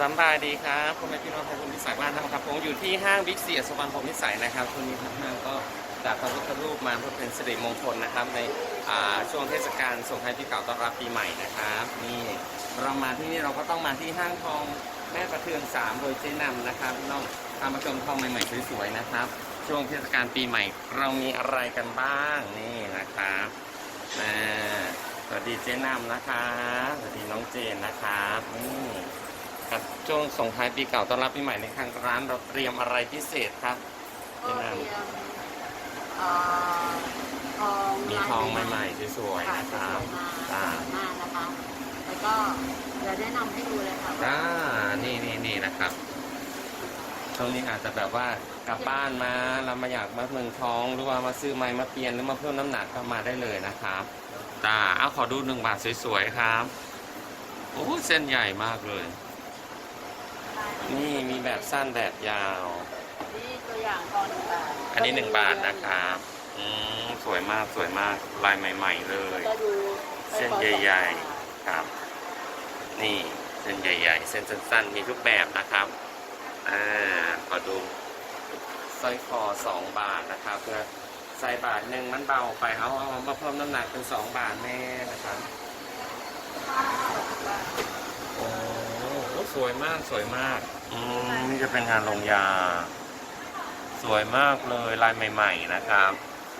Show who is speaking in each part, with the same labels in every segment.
Speaker 1: สำบายดีครับพ่อแม่พี่น้องของคุณพิสัยบ้านนะครับผมอยู่ที่ห้างบิ๊กซีสวรรณผมพิสัยนะครับช่วงนี้ทางห้างก็จัดพระพุทธรูปมาเพื่อเป็นสิริมงคลนะครับ ในช่วงเทศกาลส่งท้ายปีเก่าต้อนรับปีใหม่นะครับนี่เรามาที่นี่เราก็ต้องมาที่ห้างทองแม่ประเทืองสามโดยเจ๊นำนะครับน้องตามมาชมทองใหม่ๆสวยๆนะครับ ช่วงเทศกาลปีใหม่ เรามีอะไรกันบ้างนี่นะครับสวัสดีเจ๊นำนะครับสวัสดีน้องเจนนะครับนี่ครับ ช่วงส่งท้ายปีเก่าต้อนรับปีใหม่ในทางร้านเราเตรียมอะไรพิเศษครับ
Speaker 2: ก็เตรียมเอ่อทอง
Speaker 1: มีทองใหม่ๆสวยๆ
Speaker 2: ค่ะ
Speaker 1: นะครับ
Speaker 2: สวย
Speaker 1: อ่า
Speaker 2: ๆมากนะคะแล้วก็เดี๋ยวแนะนำให้ดูเลยค่ะว่า
Speaker 1: อ่านี่นี่นี่นะครับ ช่วงนี้อาจจะแบบว่ากลับบ้านมาเรามาอยากมาเมืองทองหรือว่ามาซื้อไม้มาเปลี่ยนหรือมาเพิ่มน้ำหนักก็มาได้เลยนะครับตาเอาขอดูหนึ่งบาทสวยๆครับโอ้เส้นใหญ่มากเลย นี่มีแบบสั้นแบบยาว
Speaker 2: นี่ตัวอย่างทองหนึ่งบาท
Speaker 1: อันนี้หนึ่งบาทนะครับอืมสวยมากสวยมากลายใหม่ ๆ เลย
Speaker 2: ก็ดู
Speaker 1: เส้นใหญ่ครับ นี่เส้นใหญ่ ๆ เส้นสั้นๆมีทุกแบบนะครับอ่าขอดูสร้อยคอสองบาทนะครับเพื่อใส่บาทหนึ่งมันเบาไปเอาเอามาเพิ่มน้ำหนักเป็นสองบาทแม่นะครับโอ้โหสวยมากสวยมาก อืมนี่จะเป็นงานลงยา สวยมากเลยลายใหม่ ๆ นะครับ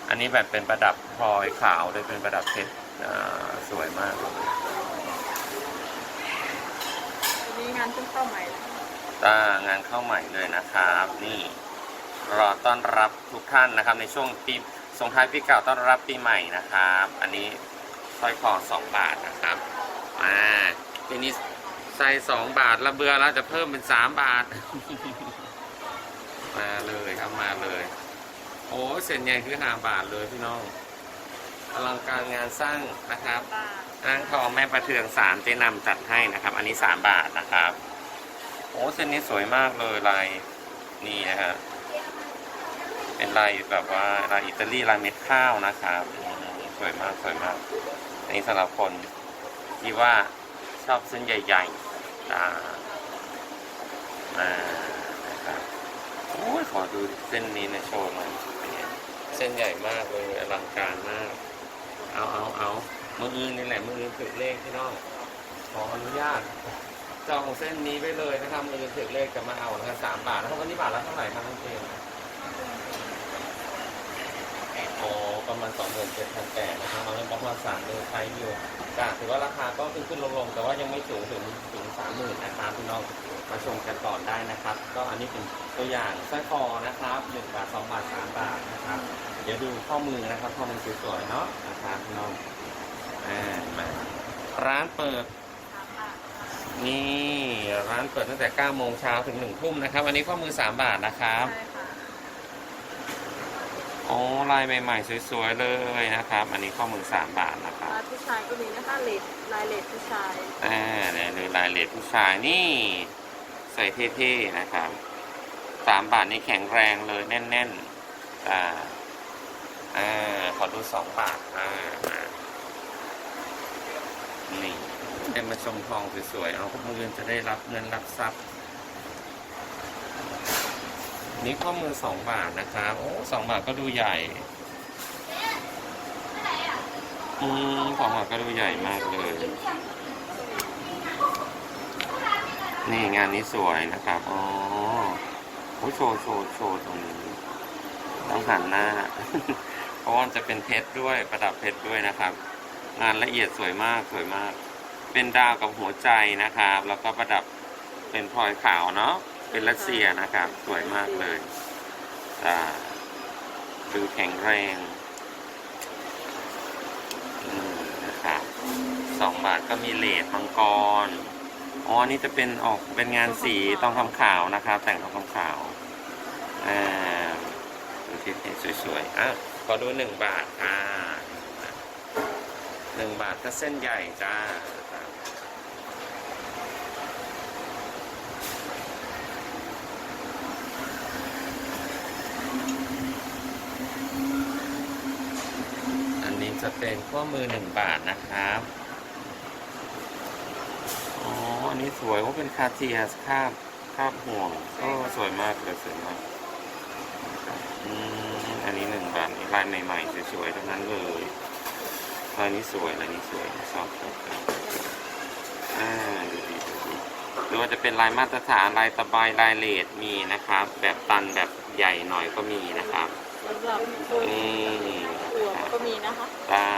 Speaker 1: อันนี้แบบเป็นประดับพลอยขาวโดยเป็นประดับเพชรอ่าสวยมากเลย
Speaker 2: อันนี้งานเพิ่งเข้าใหม่นะ
Speaker 1: ตางานเข้าใหม่เลยนะครับ นี่รอต้อนรับทุกท่านนะครับ ในช่วงปีส่งท้ายปีเก่าต้อนรับปีใหม่นะครับ อันนี้สร้อยคอสองบาทนะครับอ่าทีนี้ ใส่สองบาทแล้วเบื่อแล้วจะเพิ่มเป็นสามบาท มาเลยครับมาเลย โอ้เส้นใหญ่คือห้าบาทเลยพี่น้องอลังการงานสร้างนะครับ
Speaker 2: บาท
Speaker 1: อ้างทองแม่ประเทืองสามเจนำจัดให้นะครับ อันนี้สามบาทนะครับโอ้เส้นนี้สวยมากเลยลายนี่นะฮะเป็นลายแบบว่าลายอิตาลีลายเม็ดข้าวนะครับอืมสวยมากสวยมากอันนี้สำหรับคนที่ว่าชอบเส้นใหญ่ ๆ อ่าอ่านะครับโอ้ยขอดูเส้นนี้นะโชว์หน่อยเส้นใหญ่มากเลยอลังการมาก เอาเอาเอามืออื่นนี่แหละมืออื่นถือเลขที่นองขออนุญาตจองเส้นนี้ไปเลยนะครับมือถือเลขจะมาเอานะครับสามบาทแล้ววันนี้บาทละเท่าไหร่ครับน้องเจมส์อ๋อ ประมาณสองหมื่นเจ็ดพันแปดนะครับเอาเงินประมาณสามหมื่นไทยอยู่จ้ะถือว่าราคาก็ขึ้นขึ้นลงลงแต่ว่ายังไม่สูงถึงถึงสามหมื่นนะครับพี่น้องมาชมกันก่อนได้นะครับ ก็อันนี้เป็นตัวอย่างสร้อยคอนะครับหนึ่งบาทสองบาทสามบาทนะครับ เดี๋ยวดูข้อมือนะครับข้อมือสวยๆเนาะนะครับพี่น้องอ่ามาร้านเปิดนี่ร้านเปิดตั้งแต่9โมงเช้าถึง1ทุ่มนะครับ อันนี้ข้อมือ 3 บาทนะครับ โอ้ลายใหม่ ๆ สวย ๆ เลยนะครับ อันนี้ข้อมือ3บาทนะครับ
Speaker 2: ลายผู้ชายก็มีนะคะเลดลายเลดผู้ชาย
Speaker 1: อ่าเนี่ยดูลายเลดผู้ชายนี่ ใส่เท่ๆนะครับ3บาทนี่แข็งแรงเลยแน่นๆอ่าอ่าขอดู2บาทอ่ามานี่ได้มาชมทองสวยๆเอาข้อมือจะได้รับเงินรับทรัพย์ นี่ข้อมือสองบาทนะครับโอ้สองบาทก็ดูใหญ่อืมสองบาทก็ดูใหญ่มากเลย นี่งานนี้สวยนะครับอ๋อโอ้โชว์โชว์โชว์ตรงนี้ต้องหันหน้า เพราะว่าจะเป็นเพชรด้วยประดับเพชรด้วยนะครับ งานละเอียดสวยมากสวยมาก เป็นดาวกับหัวใจนะครับ แล้วก็ประดับเป็นพลอยขาวเนาะ เป็นรัสเซียนะครับ สวยมากเลยดูแข็งแรงนะครับสองบาทก็มีเลดมังกร อ๋ออันนี่จะเป็นออกเป็นงานสีทองคำขาวนะครับ แต่งทองคำขาวอ่าดูที่สวยๆอะขอดูหนึ่งบาทอ่าหนึ่งบาทก็เส้นใหญ่จ้า อันนี้จะ เป็นข้อมือหนึ่งบาทนะครับ อ๋อ อันนี้สวยว่าเป็นคาเทียสคาบคาบห่วงโอ้สวยมากเลยสวยมากอืมอันนี้หนึ่งบาทนี่ลายใหม่ๆสวยๆทั้งนั้นเลยลายนี้สวยลายนี้สวยชอบชอบชอบอ่าดูดีดูดีหรือว่าจะเป็นลายมาตรฐานลายตะไบลายเลดมีนะครับ แบบตันแบบใหญ่หน่อยก็มีนะครับ
Speaker 2: สำหรับคน
Speaker 1: นี่
Speaker 2: หัวก็ มีนะคะ
Speaker 1: อ่า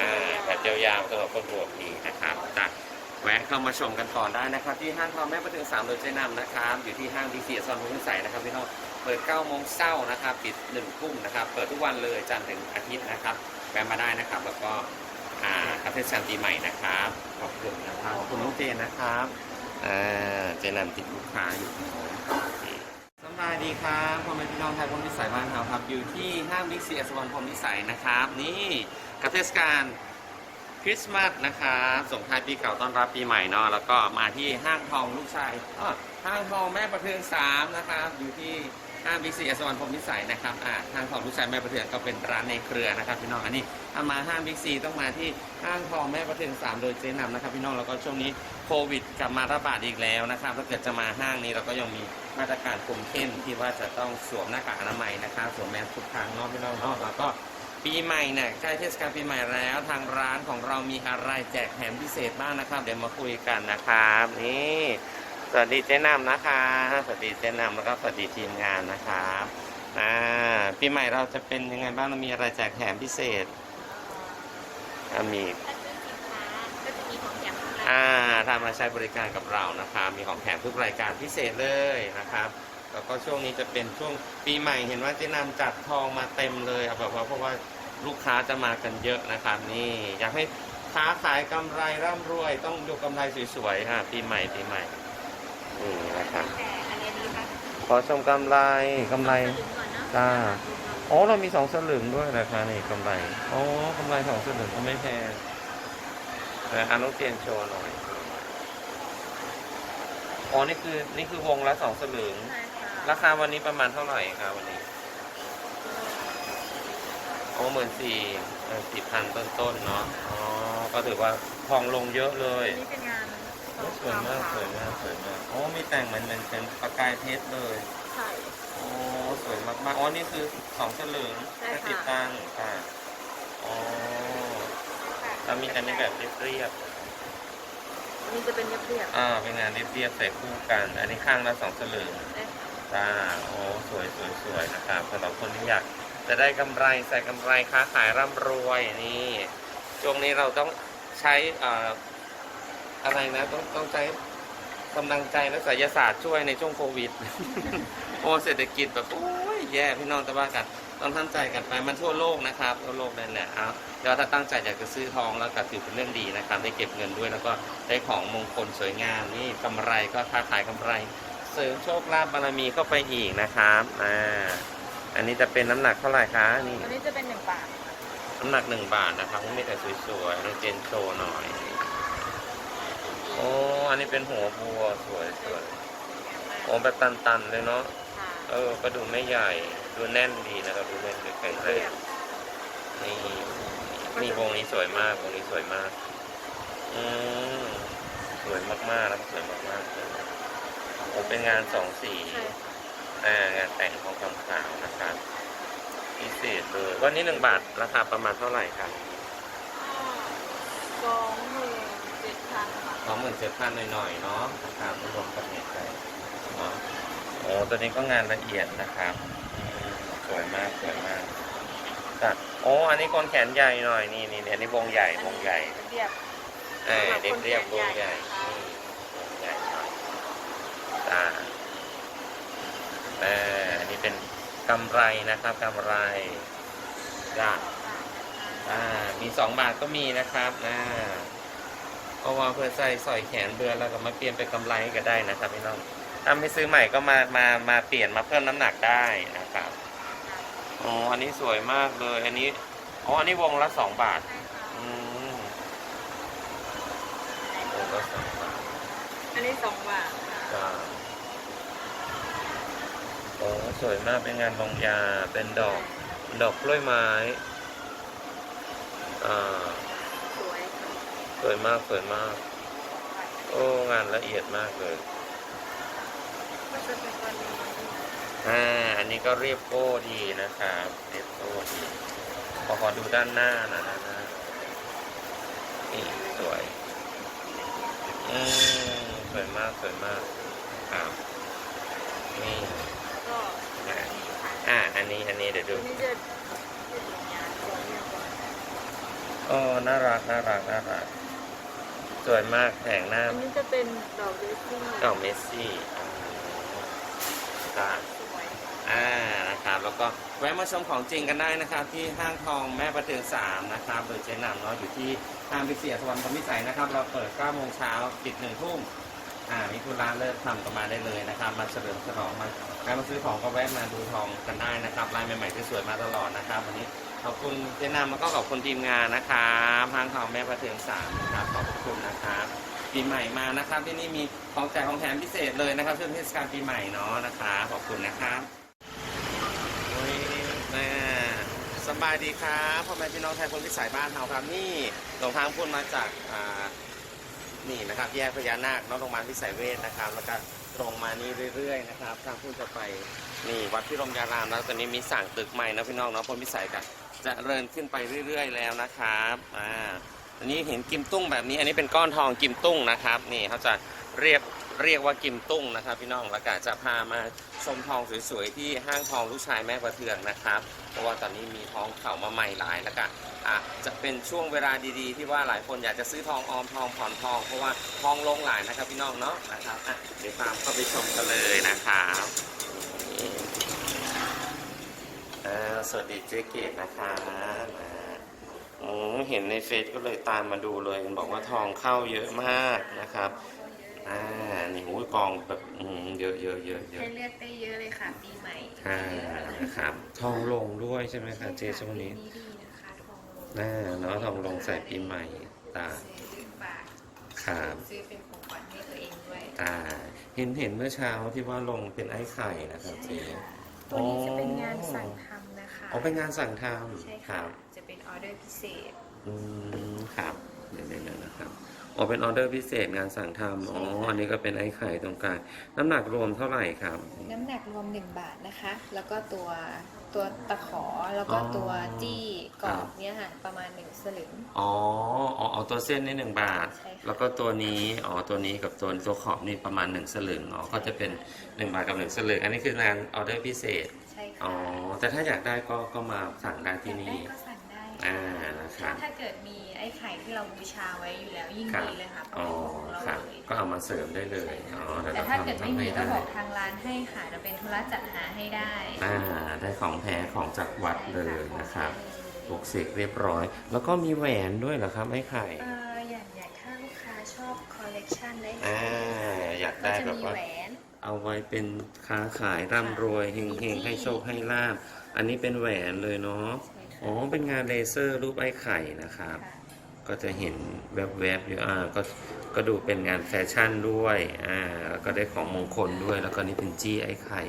Speaker 1: อ่าแบบยาวๆสำหรับคนบวกดีนะครับจ้ะแวะเข้ามาชมกันก่อนได้นะครับ ที่ห้างทองแม่ประถึง3โดยเจนำนะครับ อยู่ที่ห้างดีเซียซอนพุทธใสนะครับพี่น้องเปิด9โมงเช้านะครับปิด1ทุ่มนะครับ เปิดทุกวันเลยจันทร์ถึงอาทิตย์นะครับแวะมาได้นะครับ แล้วก็อ่าคาเฟ่ชันปีใหม่นะครับขอบคุณนะครับขอบคุณน้องเจนนะครับอ่าเจนำติดลูกค้าอยู่สบาย ดีครับพ่อแม่พี่น้องไทยพรมวิสัยบ้านเราครับ อยู่ที่ห้างบิ๊กซีอสวรรณพรมวิสัยนะครับ นี่กับเทศกาลคริสต์มาสนะครับส่งท้ายปีเก่าต้อนรับปีใหม่เนาะแล้วก็มาที่ห้างทองลูกชายอ้อห้างทองแม่ประเทืองสามนะครับอยู่ที่ห้างบิ๊กซีอสวรรณพรมวิสัยนะครับอ่าห้างทองลูกชายแม่ประเทืองก็เป็นร้านในเครือนะครับพี่น้องอันนี้ถ้ามาห้างบิ๊กซีต้องมาที่ห้างทองแม่ประเทืองสามโดยเจ๊นำนะครับพี่น้องแล้วก็ช่วงนี้โควิดกลับมาระบาดอีกแล้วนะครับถ้าเกิดจะมาห้างนี้เราก็ยังมี มาตรการคุมเข้มที่ว่าจะต้องสวมหน้ากากอนามัยนะครับสวมแมสทุกครั้งนาะพี่น้องนาะแล้วก็ปีใหม่เนี่ยใกล้เทศกาลปีใหม่แล้ว ทางร้านของเรามีอะไรแจกแถมพิเศษบ้างนะครับ เดี๋ยวมาคุยกันนะครับนี่สวัสดีเจ๊นำนะคะสวัสดีเจ๊นำแล้วก็สวัสดีทีมงานนะครับอ่าปีใหม่เราจะเป็นยังไงบ้างเรามีอะไรแจกแถมพิเศษมี
Speaker 2: ถ้าซื้อสินค้าก็จะมีข องแถมอะไร
Speaker 1: อ่าถ้ามาใช้บริการกับเรานะครับมีของแถมทุกรายการพิเศษเลยนะครับ แล้วก็ช่วงนี้จะเป็นช่วงปีใหม่เห็นว่าเจ๊นำจัดทองมาเต็มเลยเอาแบบว่าเพราะว่าลูกค้าจะมากันเยอะนะครับ นี่อยากให้ค้าขายกำไรร่ำรวย ต้องดูกำไรสวยๆฮะปีใหม่ปีใหม่นี่นะครับ
Speaker 2: แต่อันนี้ดีค่ะ
Speaker 1: ขอชมกำไรกำไร
Speaker 2: สลึงก่อนเนอะ
Speaker 1: จ้าอ๋อเรามีสองสลึงด้วยนะคะนี่กำไรอ๋อกำไรสองสลึงก็ไม่แพง แต่อานุเตียนโชว์หน่อยอ๋อนี่คือนี่คือวงละสองสลึง
Speaker 2: ใช่ค่ะ
Speaker 1: ราคาวันนี้ประมาณเท่าไหร่ครับวันนี้โอ้หมื่นสี่สี่พันต้นๆเนาะอ๋อก็ถือว่าทองลงเยอะเลย
Speaker 2: อันนี้เป็นงาน
Speaker 1: โอ้สวยมากสวยมากสวยมากโอ้มีแต่งเหมือนเหมือนเป็นประกายเพชรเลย
Speaker 2: ใช่
Speaker 1: โอ้สวยมากๆอ๋อนี่คือสองเฉลิง
Speaker 2: ใช่ค่ะ
Speaker 1: ติดตั้งค่ะอ๋อ แล้วมีอันนี้แบบเรียบ
Speaker 2: อันนี้จะเป็นเรียบ
Speaker 1: ๆอ่าเป็นงานเรียบๆใส่คู่กัน อันนี้ข้างละสองเฉลิง
Speaker 2: ๆได้ค่ะ
Speaker 1: จ้าโอ้สวยสวยสวยนะครับสำหรับคนที่อยากจะได้กำไรใส่กำไรค้าขายร่ำรวยนี่ช่วงนี้เราต้องใช้เอ่ออะไรนะต้องต้องใช้กำลังใจและศิลศาสตร์ช่วยในช่วงโควิด โอ้เศรษฐกิจแบบโอ้ยแย่พี่น้องแต่ว่ากัน ต้องทำใจกันไปมันทั่วโลกนะครับทั่วโลกนั่นแหละเอาเดี๋ยวถ้าตั้งใจอยากจะซื้อทองแล้วก็ถือเป็นเรื่องดีนะครับ ได้เก็บเงินด้วยแล้วก็ได้ของมงคลสวยงามนี่กำไรก็ค้าขายกำไร เสริมโชคลาภบารมีเข้าไปอีกนะครับอ่าอันนี้จะเป็นน้ำหนักเท่าไหร่คะนี่
Speaker 2: อันนี้จะเป็นหนึ่งบาท
Speaker 1: น้ำหนักหนึ่งบาทนะครับมีแต่สวยๆแล้วเจนโชว์หน่อยโอ้อันนี้เป็นหัวบัวสวยสวยโอ้แบบตันๆเลยเนาะ
Speaker 2: ค่ะ
Speaker 1: เออก็ดูไม่ใหญ่ ดูแน่นดีนะครับดูแน่นดูแข็งแรงนี่นี่วงนี้สวยมากวงนี้สวยมาก อืมสวยมากๆแล้วก็สวยมากๆเลยโอ้เป็นงานสองสี
Speaker 2: ใช่
Speaker 1: อ่างานแต่งทองคำขาวนะครับพิเศษเลยวันนี้หนึ่งบาทราคาประมาณเท่าไหร่ครับ
Speaker 2: สองหมื่นเจ็ดพันค่ะ
Speaker 1: สองหมื่นเจ็ดพันหน่อยๆเนาะนะครับรวมกับเน็ตไปเนาะโอ้ตัวนี้ก็งานละเอียดนะครับอืมส วยมากสวยมากจ้ะโอ้อันนี้คนแขนใหญ่หน่อยนี่นี่อันนี้วงใหญ่วงใหญ่
Speaker 2: เรียบ
Speaker 1: เออเรียบเรียบวงใหญ่
Speaker 2: ค่ะ
Speaker 1: นี่วงใหญ่หน่อยจ้าเอออันนี้เป็นกำไรนะครับกำไรจ้าอ่ามีสองบาทก็มีนะครับอ่าเพราะว่าเพื่อใส่สอยแขนเบือแล้วก็มาเปลี่ยนเป็นกำไรก็ได้นะครับพี่น้องถ้าไม่ซื้อใหม่ก็มามามาเปลี่ยนมาเพิ่มน้ำหนักได้นะครับ อ๋ออันนี้สวยมากเลย อันนี้อ๋ออันนี้วงละสองบาท
Speaker 2: ใช่ค่ะ
Speaker 1: อืมวงละสองบาท
Speaker 2: อันนี้สองบาทค่ะ
Speaker 1: จ้าโอ้สวยมากเป็นงานลงยาเป็นดอกดอกกล้วยไม้อ่า
Speaker 2: สวยค่ะ
Speaker 1: สวยมากสวยมากโอ้โอ้งานละเอียดมากเลย
Speaker 2: ก็จะเป็นตัวนี้
Speaker 1: อ่าอั นนี้ก็เรียบโก้ดีนะครับเรียบโก้ดีพอขอดูด้านหน้านะด้านหน้านี่สวยอืมสวยมากสวยมากครับนี่
Speaker 2: ก็
Speaker 1: อะ
Speaker 2: อันนี้ค่ะ
Speaker 1: อ่าอันนี้อันนี้เดี๋ยวดู
Speaker 2: อันนี้จะเป็นอย่างนี้ตัวนี้ก่อน
Speaker 1: โอ้น่ารักน่ารักน่ารักสวยมากแผงหน้า
Speaker 2: อันนี้จะเป็นดอกเดซี่
Speaker 1: เก่าเมสซี่ครั ก็แวะมาชมของจริงกันได้นะครับที่ห้างทองแม่ประเทืองสามนะครับโดยเจ๊นำเนาะอยู่ที่ห้างพิเศษสวรรณพมิสัยนะครับ เราเปิด9โมงเช้าปิด1ทุ่มอ่ามีธุระเลิกทำก็มาได้เลยนะครับ มาเฉลิมฉลองมาใครมาซื้อของก็แวะมาดูทองกันได้นะครับลายใหม่ๆที่สวยมาตลอดนะครับวันนี้ขอบคุณเจ๊นำแล้วก็ขอบคุณทีมงานนะครับห้างทองแม่ประเทืองสามนะครับขอบคุณนะครับปีใหม่มานะครับที่นี่มีของแจกของแถมพิเศษเลยนะครับช่วงเทศกาลปีใหม่เนาะนะครับขอบคุณนะครับโอ้ยแม่ส บายดีครับพ่อแม่พี่น้องไทยคนพิสัยบ้านเฮาครับนี่หลงทางพุ่นมาจากอ่านี่นะครับ แยกพญานาคน้องโรงพยาบาลพิสัยเวชนะครับ แล้วก็ตรงมานี่เรื่อยๆนะครับทางพุ่นจะไปนี่วัดพิรมยารามแล้วตอนนี้มีสั่งตึกใหม่นะพี่น้องเนาะพลพิสัยกันจะเริญขึ้นไปเรื่อย ๆ แล้วนะครับอ่าอันนี้เห็นกิมตุ้งแบบนี้ อันนี้เป็นก้อนทองกิมตุ้งนะครับ นี่เขาจะเรียก เรียกว่ากิมตุ้งนะครับพี่น้องแล้วก็จะพามาชมทองสวยๆที่ห้างทองลูกชายแม่ประเทืองนะครับ เพราะว่าตอนนี้มีทองเข่ามาใหม่หลายแล้วก็อะจะเป็นช่วงเวลาดีๆ ที่ว่าหลายคนอยากจะซื้อทองออมทองผ่อนทอง เพราะว่าทองลงหลายนะครับพี่น้องเนาะนะครับอะเดี๋ยวตามเข้าไปชมกันเลยนะครับสวัสดีเจ๊เกดนะครับอ่าอ๋อเห็นในเฟซก็เลยตามมาดูเลยบอกว่าทองเข้าเยอะมากนะครับอ่า นี่หูยกองแบบอืมเยอะเยอะเยอะเยอะ
Speaker 2: ให้เลือกได้เยอะเลยค่ะ ปีใหม่
Speaker 1: อ่านะครับทองลงด้วยใช่ไหมคะเจช่วงนี้
Speaker 2: ปีดีนะคะทองลง
Speaker 1: น่าเนาะทองลงใส่ปีใหม่ตา
Speaker 2: ซื้อบาท
Speaker 1: ครับ
Speaker 2: ซื้อเป็นของขวัญให้ตัวเองด้วย
Speaker 1: ตาเห็นเห็นเมื่อเช้าที่ว่าลงเป็นไอ้ไข่นะครับเจ
Speaker 2: ตัวนี้จะเป็นงานสั่งทำนะคะ
Speaker 1: อ๋อเป็นงานสั่งท
Speaker 2: ใช่ำ
Speaker 1: ค
Speaker 2: ค่ะ
Speaker 1: รับ
Speaker 2: จะเป็นออเดอร์พิเศษ
Speaker 1: อืมครับเดี๋ยวๆนะครับ อ๋อเป็นออเดอร์พิเศษงานสั่งทำอ๋อ อันนี้ก็เป็นไอ้ไข่ตรงกลางน้ำหนักรวมเท่าไหร่ครับ
Speaker 2: น้ำหนักรวม 1 บาทนะคะ แล้วก็ตัวตัวตะขอแล้วก็
Speaker 1: อ๋อ
Speaker 2: ตัวจี้กรอ
Speaker 1: ครับบ
Speaker 2: เนี่ยค่ะประมาณ1สลึง
Speaker 1: อ๋ออ๋อเอาตัวเส้นนี่หนึ่งบาท
Speaker 2: ใช่ค่ะ
Speaker 1: แล้วก็ตัวนี้อ๋อตัวนี้กับตัวตัวขอบนี่ประมาณหนึ่งสลึงอ๋อก็จะเป็นหนึ่งบาทกับหนึ่งสลึงอันนี้คืองานออเดอร์พิเศษ
Speaker 2: ใช่
Speaker 1: อ๋อ
Speaker 2: ค่ะ
Speaker 1: แต่ถ้าอยากได้ก็ก็มาสั่งได้ที่
Speaker 2: อยาก
Speaker 1: นี่
Speaker 2: ได้ก็สั่งได้
Speaker 1: อ่านะครับ
Speaker 2: ถ้าเกิดมีไอ้ไข่ที่เราบูชาไว้อยู่แล้วยิ่ง
Speaker 1: ครับ
Speaker 2: ดีเลยค่ะเพ
Speaker 1: อ๋
Speaker 2: ราะ
Speaker 1: อ
Speaker 2: เป็นของเรา
Speaker 1: ครับ
Speaker 2: เลย
Speaker 1: ก็เอามาเสริมได้เลยอ๋อเดี๋ยว
Speaker 2: แต่
Speaker 1: เรา
Speaker 2: ถ้าเกิด
Speaker 1: ทำ
Speaker 2: ไม่
Speaker 1: ทำ
Speaker 2: มี
Speaker 1: ให้
Speaker 2: ก็
Speaker 1: ได้
Speaker 2: บอกทางร้านให้ค่ะจะเป็นธุระจัดหาให้ได้
Speaker 1: อ่าได้ของแท้ของจากวัดเลยนะครับปลุกเสกเรียบร้อย แล้วก็มีแหวนด้วยเหรอครับไอ้ไข่
Speaker 2: เอ่ออย่างใหญ่ถ้าลูกค้าชอบคอลเลกชันได้
Speaker 1: อ่าอยาก
Speaker 2: ก็
Speaker 1: ได้
Speaker 2: จะ
Speaker 1: แบบ
Speaker 2: มี
Speaker 1: ว่า
Speaker 2: แหวน
Speaker 1: เอาไว้เป็นค้าขายร่ำรวยเฮงๆให้โชคให้ลาบอันนี้เป็นแหวนเลยเนาะ
Speaker 2: ใช่ค่ะ
Speaker 1: อ๋อ เป็นงานเลเซอร์รูปไอ้ไข่นะครับ
Speaker 2: ค่ะ
Speaker 1: ก็จะเห็นแวบๆอยู่ อ่า ก็ ก็ดูเป็นงานแฟชั่นด้วย อ่า แล้วก็ได้ของมงคลด้วย แล้วก็นี่เป็นจี้ไอ้ไข่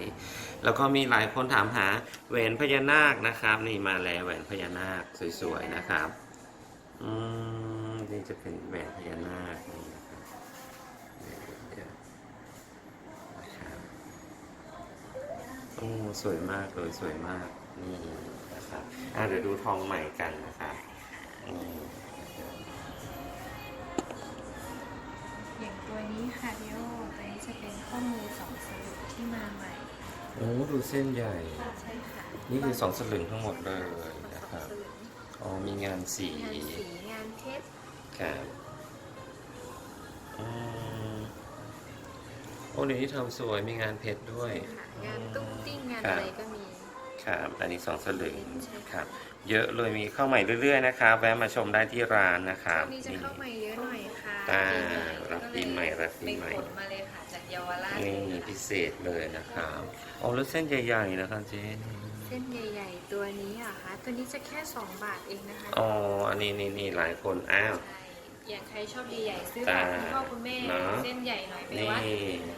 Speaker 1: แล้วก็มีหลายคนถามหาแหวนพญานาคนะครับ นี่มาแล้วแหวนพญานาคสวยๆนะครับ อืม นี่จะเป็นแหวนพญานาคนี่นะครับเดี๋ยวๆนะครับโอ้ สวยมากเลย สวยมาก นี่นะครับอะเดี๋ยวดูทองใหม่กันนะครับอืม
Speaker 2: อย่างตัวนี้ค่ะพี่โอตัวนี้จะเป็นข้อมือสองสลึงที่มาใหม่
Speaker 1: โอ้ดูเส้นใหญ่
Speaker 2: ใช่ค่ะ
Speaker 1: นี่คือสองสลึงทั้งหมดเลย
Speaker 2: สอง
Speaker 1: นะครับ
Speaker 2: สลึง
Speaker 1: อ๋อมีงานสี
Speaker 2: งานสีงานเพชร
Speaker 1: ครับอืมโอ้เดี๋ยวนี้ทำสวยมีงานเพชรด้วย
Speaker 2: ค่ะงานตุ้งติ้งงาน
Speaker 1: ครั
Speaker 2: อะ
Speaker 1: บ
Speaker 2: ไรก็มี
Speaker 1: ครับ อันนี้สองสลึง
Speaker 2: ใช่
Speaker 1: ค
Speaker 2: ค่ะ
Speaker 1: รับ เยอะเลยมีเข้าใหม่เรื่อยๆนะครับแวะมาชมได้ที่ร้านนะค
Speaker 2: ช่
Speaker 1: รั
Speaker 2: ว
Speaker 1: บ
Speaker 2: งนี้จะเข้ามาเยอะหน่อยค่ะ
Speaker 1: อ่า
Speaker 2: ปี
Speaker 1: รับปีใหม่รับปีใหม่
Speaker 2: ไปขนมาเลยค่ะจากเยาวราช
Speaker 1: นี่
Speaker 2: เลยค่ะ
Speaker 1: พิเศษเลยนะครับอ๋อแล้วเส้นใหญ่ๆนะครับเจ๊นี่
Speaker 2: เส้นใหญ่ ๆ ตัวนี้อะคะตัวนี้จะแค่ 2 บาทเองนะคะ
Speaker 1: อ๋อ อันนี้นี่นี่หลายคน อ้าว
Speaker 2: ใช่ อย่างใครชอบใหญ่ๆซื้อ
Speaker 1: จ้า
Speaker 2: ฝากคุณพ่อคุณแม่
Speaker 1: เนอะ
Speaker 2: เส้นใหญ่หน่อยไป
Speaker 1: นี่
Speaker 2: วัด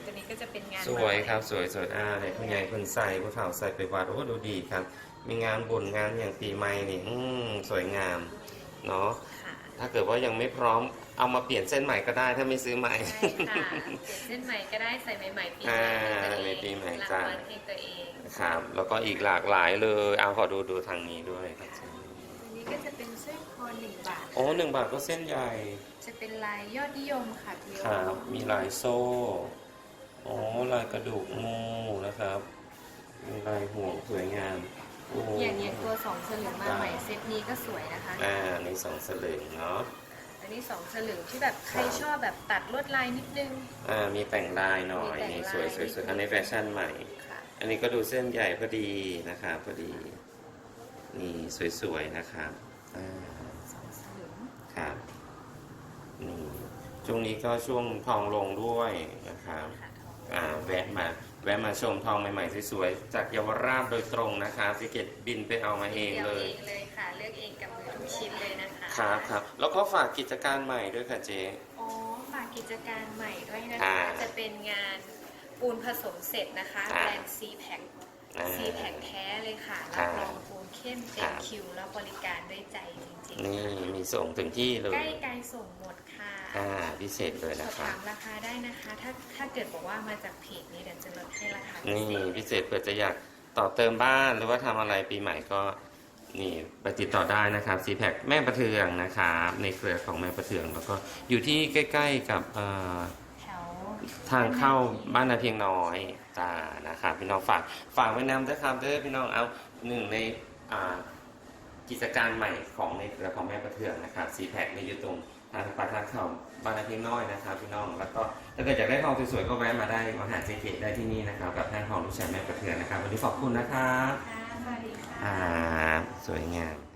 Speaker 2: ตัวนี้ก็จะเป็นงาน
Speaker 1: สวย
Speaker 2: วัด
Speaker 1: ครับสวยสวยอ่าให้ผู้ใหญ่คนใส่ผู้เฒ่าใส่ไปวัดโอ้ดูดีครับ มีงานบุญงานอย่างปีใหม่นี่อืมสวยงามเนาะ
Speaker 2: ค่ะ
Speaker 1: ถ้าเกิดว่ายังไม่พร้อมเอามาเปลี่ยนเส้นใหม่ก็ได้ถ้าไม่ซื้อใหม่
Speaker 2: ใช่ค่ะเปลี่ยนเส้นใหม่ก็ได้ใส่ใหม่ๆปีใหม่
Speaker 1: อ่า
Speaker 2: ตัวเอง
Speaker 1: ในปีใหม่
Speaker 2: ราง
Speaker 1: จ้ะ
Speaker 2: วัลเองตัวเอง
Speaker 1: ครับแล้วก็อีกหลากหลายเลย เอาขอดูดูทางนี้ด้วยครับ
Speaker 2: อันนี้ก็จะเป็นสร้อ ยคอหนึ่งบาท
Speaker 1: โอ้หนึ่งบาทก็เส้นใหญ่
Speaker 2: จะเป็นลายยอดนิยมค่ะพี่โอ
Speaker 1: ครับ มีลายโซ่โอ้ลายกระดูกงูนะครับ มีลายห่วงสวยงามโอ้
Speaker 2: อย่างเนี้ยตัวสองสลึงมาใหม่เซตนี้ก็สวยนะคะ
Speaker 1: อ่าในสองสลึงเนาะ
Speaker 2: อันนี้สองสลึงที่แบบใครชอบแบบตัดลวดลายนิดนึง
Speaker 1: อ่า มีแต่งลายหน่อย
Speaker 2: มีแต่ง
Speaker 1: นี่
Speaker 2: ลาย
Speaker 1: สวยสวยสวยอันนี้แฟชั่นใหม่
Speaker 2: ค่ะ
Speaker 1: อันนี้ก็ดูเส้นใหญ่พอดีนะครับพอดี นี่สวยๆนะครับอ่า
Speaker 2: สองส ลึง
Speaker 1: ครับนี่ช่วงนี้ก็ช่วงทองลงด้วยนะครับ
Speaker 2: ค่ะทอง
Speaker 1: อ่าแวะมา แวะมาชมทองใหม่ๆสวยๆจากเยาวราชโดยตรงนะครับสิเกตบินไปเอามาเอง
Speaker 2: เลือก
Speaker 1: เล
Speaker 2: เอยงเลยค่ะ เลือกเองกับมือทุกชิ้นเลยนะคะ
Speaker 1: ครับครับแล้วก็ฝากกิจการใหม่ด้วยค่ะเจ๊
Speaker 2: อ๋อฝากกิจการใหม่ด้วยนะ
Speaker 1: อ่า
Speaker 2: คะ จะเป็นงานปูนผสมเสร็จนะคะ
Speaker 1: อ่า
Speaker 2: แบรนด์ C Pack
Speaker 1: อ่า
Speaker 2: C Pack แท้เลยค่ะ
Speaker 1: ครั
Speaker 2: รับบรองปูน เข้มเต็
Speaker 1: ครั
Speaker 2: ม
Speaker 1: บ
Speaker 2: คิวแล้วบริการด้วยใจจริง
Speaker 1: นี่มีส่งถึงที่เล
Speaker 2: ๆ
Speaker 1: ย
Speaker 2: ใกล้ไกลส่งหมดค่ะ
Speaker 1: อ่าพิเศษเลย
Speaker 2: สอ
Speaker 1: นะ
Speaker 2: บ
Speaker 1: ครับ
Speaker 2: ถามราคาได้นะคะ ถ้าถ้าเกิดบอกว่ามาจากเพจนี้เดี๋ยวจะลดให้ราคาพิ
Speaker 1: นี่
Speaker 2: เศษ
Speaker 1: พิเศษเผื่อจะอยากต่อเติมบ้านหรือว่าทำอะไรปีใหม่ก็นี่ไปติดต่อได้นะครับซีแพคแม่ประเทืองนะครับในเครือของแม่ประเทือง แล้วก็อยู่ที่ใกล้ ๆกับเอ่อ
Speaker 2: แถว
Speaker 1: ทางเข้าบ้านนาเพียงน้อยจ้านะครับพี่น้องฝากฝากไว้นำด้วยครับเด้อพี่น้องเอาหนึ่งในอ่า กิจการใหม่ของในเครือของแม่ประเทืองนะครับซีแพคในอยู่ตรงทางปากทางเข้าบ้านนาเพียงน้อยนะครับพี่น้อง แล้วก็ถ้าเกิดอยากได้ทองสวยๆก็แวะมาได้มาหาเจเกตได้ที่นี่นะครับกับท่านทองลูกชายแม่ประเทืองนะครับวันนี้ขอบคุณนะครับ
Speaker 2: ค่ะสวัสดีค่ะ
Speaker 1: อ่าสวยงาม